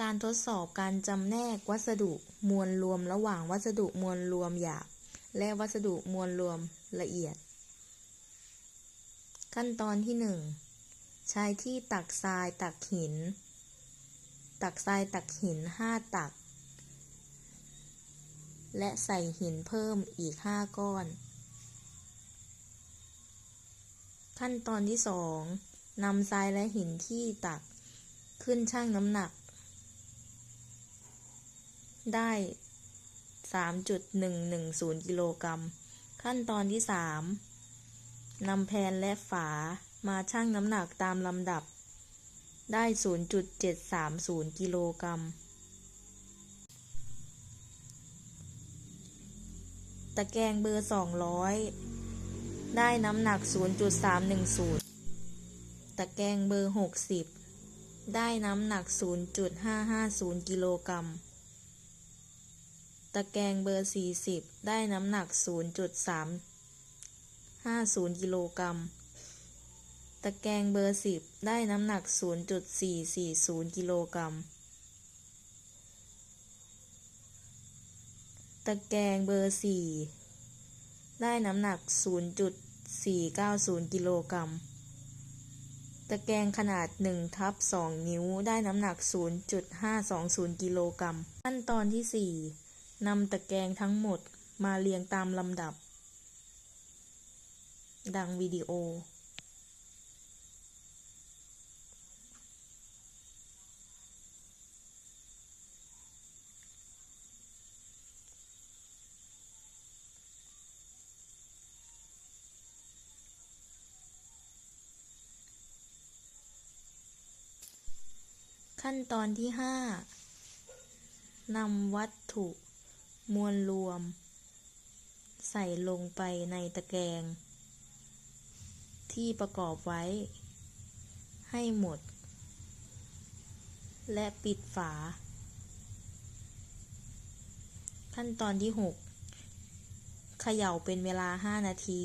การทดสอบการจำแนกวัสดุมวลรวมระหว่างวัสดุมวลรวมหยาบ และวัสดุมวลรวมละเอียด ขั้นตอนที่ 1 ใช้ที่ตักทรายตักหิน ตักทรายตักหิน 5 ตัก และใส่หินเพิ่มอีก 5 ก้อน ขั้นตอนที่ 2นำทรายและหินที่ตักขึ้นชั่งน้ำหนัก ได้ 3.110 กิโลกรัม ขั้นตอนที่ 3นำแผ่นและฝามาชั่งน้ำหนักตามลำดับ ได้ 0.730 กิโลกรัม ตะแกรงเบอร์ 200 ได้น้ำหนัก 0.310 ตะแกรงเบอร์ 60ได้น้ำหนัก 0.550 กิโลกรัม ตะแกรงเบอร์ 40 ได้น้ำหนัก 0.350 กิโลกรัม ตะแกรงเบอร์ 10 ได้น้ำหนัก 0.440 กิโลกรัม ตะแกรงเบอร์ 4 ได้น้ำหนัก 0.490 กิโลกรัม ตะแกรงขนาด1ทับ2นิ้วได้น้ำหนัก 0.520 กิโลกรัม ขั้นตอนที่ 4 นำตะแกรงทั้งหมดมาเรียงตามลำดับ ดังวิดีโอ ขั้นตอนที่5นำวัตถุ มวลรวม ใส่ลงไปในตะแกรงที่ประกอบไว้ ให้หมด และปิดฝา ขั้นตอนที่ 6 เขย่าเป็นเวลา 5 นาที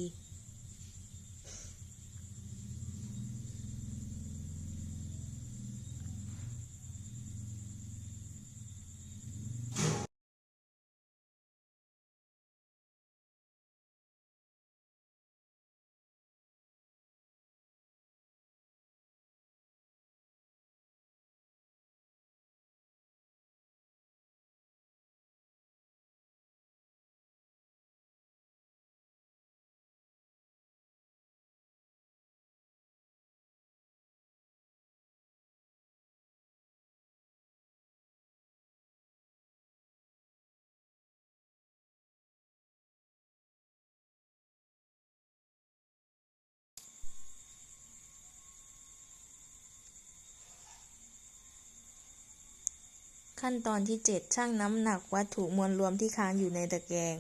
ขั้นตอนที่ 7 ชั่งน้ำหนักวัตถุมวลรวมที่ค้างอยู่ในตะแกรง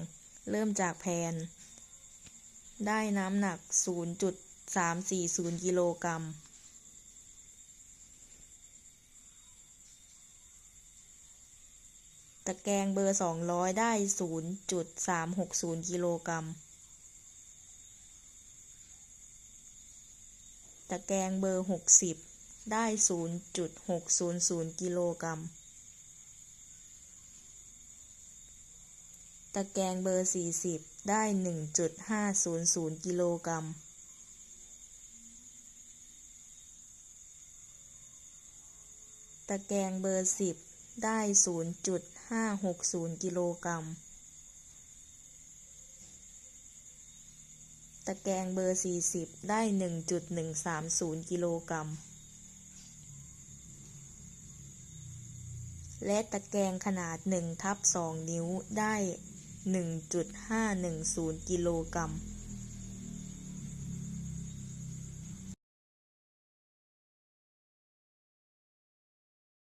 เริ่มจากแผ่นได้น้ำหนัก 0.340 กิโลกรัมตะแกรงเบอร์ 200 ได้ 0.360 กิโลกรัม ตะแกรงเบอร์ 60 ได้ 0.600 กิโลกรัม ตะแกรงเบอร์ 40 ได้ 1.500 กิโลกรัมตะแกรงเบอร์ 10 ได้ 0.560 กิโลกรัม ตะแกรงเบอร์ 40 ได้ 1.130 กิโลกรัม และตะแกรงขนาด1ทับ2นิ้วได้ 1.510 กิโลกรัม